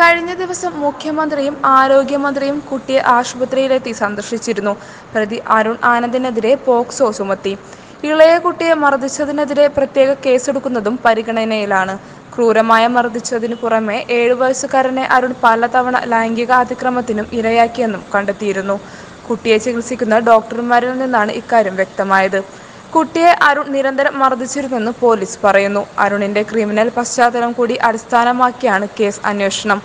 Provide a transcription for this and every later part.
കഴിഞ്ഞ ദിവസം മുഖ്യമന്ത്രിയും ആരോഗ്യമന്ത്രിയും കുട്ടിയെ ആശുപത്രിയിലെത്തി സന്ദർശിച്ചിരുന്നു. പ്രതി അരുൺ ആനന്ദിനെതിരെ പോക്സോ ചുമത്തി. ഇളയ കുട്ടിയെ മർദ്ദിച്ചതിനെതിരെ പ്രത്യേക കേസെടുക്കുന്നതും പരിഗണനയിലാണ്. ക്രൂരമായ മർദ്ദിച്ചതിനു പുറമെ ഏഴു വയസ്സുകാരനെ അരുൺ പലതവണ ലൈംഗിക അതിക്രമത്തിനും ഇരയാക്കിയെന്നും കണ്ടെത്തിയിരുന്നു. കുട്ടിയെ ചികിത്സിക്കുന്ന ഡോക്ടർമാരിൽ നിന്നാണ് ഇക്കാര്യം വ്യക്തമായത്. കുട്ടിയെ അരുൺ നിരന്തരം മർദ്ദിച്ചിരുന്നെന്ന് പോലീസ് പറയുന്നു. അരുണിന്റെ ക്രിമിനൽ പശ്ചാത്തലം കൂടി അടിസ്ഥാനമാക്കിയാണ് കേസ് അന്വേഷണം.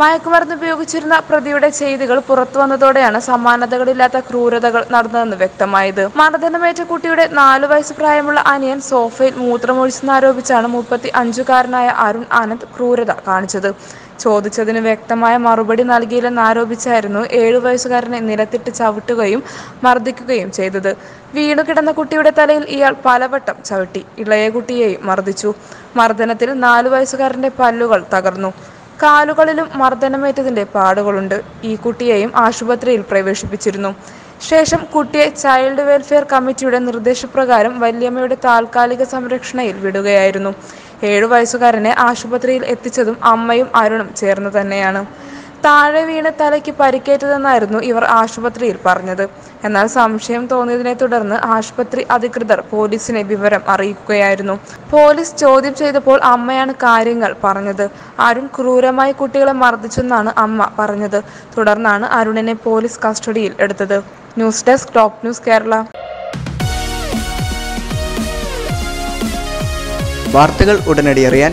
മയക്കുമരുന്ന് ഉപയോഗിച്ചിരുന്ന പ്രതിയുടെ ചെയ്തികൾ പുറത്തു വന്നതോടെയാണ് സമാനതകളില്ലാത്ത ക്രൂരതകൾ നടന്നതെന്ന് വ്യക്തമായത്. മർദ്ദനമേറ്റ കുട്ടിയുടെ നാലു വയസ്സ് പ്രായമുള്ള അനിയൻ സോഫയിൽ മൂത്രമൊഴിച്ചെന്നാരോപിച്ചാണ് മുപ്പത്തി അഞ്ചുകാരനായ അരുൺ ആനന്ദ് ക്രൂരത കാണിച്ചത്. ചോദിച്ചതിന് വ്യക്തമായ മറുപടി നൽകിയില്ലെന്നാരോപിച്ചായിരുന്നു ഏഴു വയസ്സുകാരനെ നിലത്തിട്ട് ചവിട്ടുകയും മർദ്ദിക്കുകയും ചെയ്തത്. വീണുകിടന്ന കുട്ടിയുടെ തലയിൽ ഇയാൾ പലവട്ടം ചവിട്ടി. ഇളയ കുട്ടിയെയും മർദ്ദിച്ചു. മർദ്ദനത്തിൽ നാലു വയസ്സുകാരന്റെ പല്ലുകൾ തകർന്നു. കാലുകളിലും മർദ്ദനമേറ്റതിന്റെ പാടുകളുണ്ട്. ഈ കുട്ടിയെയും ആശുപത്രിയിൽ പ്രവേശിപ്പിച്ചിരുന്നു. ശേഷം കുട്ടിയെ ചൈൽഡ് വെൽഫെയർ കമ്മിറ്റിയുടെ നിർദ്ദേശപ്രകാരം വല്യമ്മയുടെ താൽക്കാലിക സംരക്ഷണയിൽ വിടുകയായിരുന്നു. ഏഴു വയസ്സുകാരനെ ആശുപത്രിയിൽ എത്തിച്ചതും അമ്മയും അരുണും ചേർന്ന് തന്നെയാണ്. താഴെ വീണ തലയ്ക്ക് പരിക്കേറ്റതെന്നായിരുന്നു ഇവർ ആശുപത്രിയിൽ പറഞ്ഞത്. എന്നാൽ സംശയം തോന്നിയതിനെ തുടർന്ന് ആശുപത്രി അധികൃതർ പോലീസിനെ വിവരം അറിയിക്കുകയായിരുന്നു. പോലീസ് ചോദ്യം ചെയ്തപ്പോൾ അമ്മയാണ് കാര്യങ്ങൾ പറഞ്ഞത്. അരുൺ ക്രൂരമായി കുട്ടികളെ മർദ്ദിച്ചെന്നാണ് അമ്മ പറഞ്ഞത്. തുടർന്നാണ് അരുണിനെ പോലീസ് കസ്റ്റഡിയിൽ എടുത്തത്. News desk top news Kerala. വാർത്തകൾ ഉടനടി അറിയാൻ